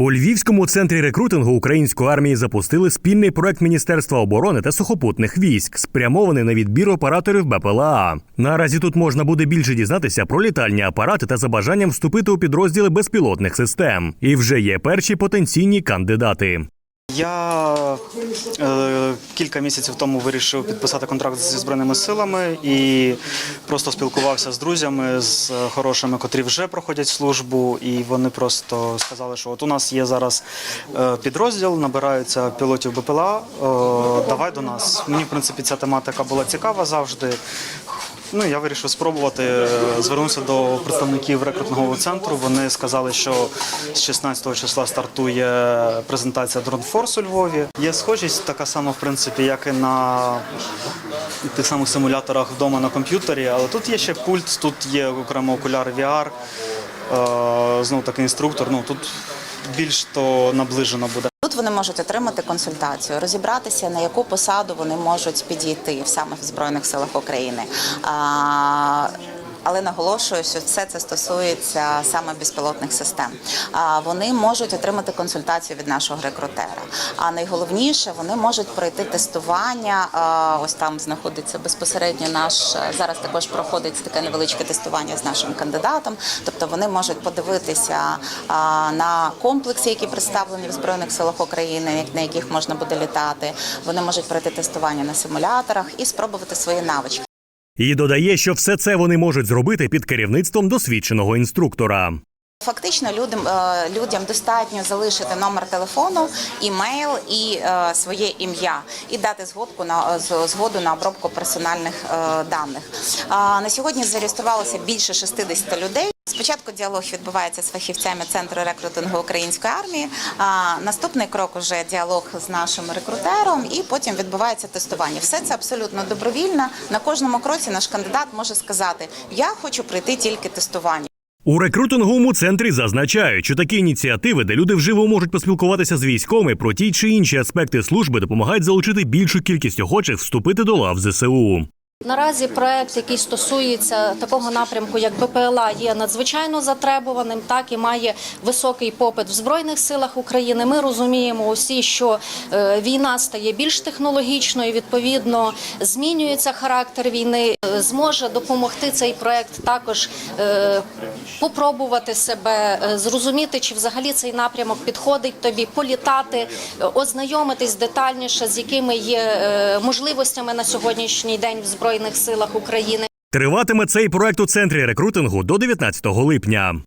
У Львівському центрі рекрутингу української армії запустили спільний проект Міністерства оборони та сухопутних військ, спрямований на відбір операторів БПЛА. Наразі тут можна буде більше дізнатися про літальні апарати та за бажанням вступити у підрозділи безпілотних систем. І вже є перші потенційні кандидати. Я е, кілька місяців тому вирішив підписати контракт зі збройними силами і просто спілкувався з друзями, з хорошими, котрі вже проходять службу, і вони просто сказали, що от у нас є зараз е, підрозділ, набираються пілотів БПЛА. е, давай до нас. Мені в принципі ця тематика була цікава завжди. Ну, я вирішив спробувати. е, Звернувся до представників рекрутингового центру. Вони сказали, що з 16 числа стартує презентація Дронфорс у Львові. Є схожість така сама, в принципі, як і на тих самих симуляторах вдома на комп'ютері, але тут є ще пульт, тут є окремо окуляри VR, е, знову таки інструктор. Ну тут більш то наближено буде. Тут вони можуть отримати консультацію, розібратися на яку посаду вони можуть підійти саме в збройних силах України. Але наголошую, що все це стосується саме безпілотних систем. Вони можуть отримати консультацію від нашого рекрутера. А найголовніше, вони можуть пройти тестування. Ось там знаходиться безпосередньо наш зараз. Також проходить таке невеличке тестування з нашим кандидатом. Тобто вони можуть подивитися на комплекси, які представлені в збройних силах України, на яких можна буде літати. Вони можуть пройти тестування на симуляторах і спробувати свої навички. І додає, що все це вони можуть зробити під керівництвом досвідченого інструктора. Фактично людям, е, людям достатньо залишити номер телефону, імейл і е, своє ім'я і дати згодку на згоду на обробку персональних е, даних. На сьогодні зареєструвалося більше 60 людей. Спочатку діалог відбувається з фахівцями центру рекрутингу української армії. А наступний крок уже діалог з нашим рекрутером, і потім відбувається тестування. Все це абсолютно добровільно. На кожному кроці наш кандидат може сказати: Я хочу пройти тільки тестування. У рекрутинговому центрі зазначають, що такі ініціативи, де люди вживо можуть поспілкуватися з військовими про ті чи інші аспекти служби, допомагають залучити більшу кількість охочих вступити до лав ЗСУ. Наразі проект, який стосується такого напрямку, як БПЛА, є надзвичайно затребуваним, так і має високий попит в збройних силах України. Ми розуміємо усі, що е, війна стає більш технологічною. Відповідно, змінюється характер війни. Е, Зможе допомогти цей проект також е, попробувати себе, зрозуміти, чи взагалі цей напрямок підходить тобі, політати, ознайомитись детальніше, з якими є можливостями на сьогоднішній день в збройних силах України. Триватиме цей проект у центрі рекрутингу до 19 липня.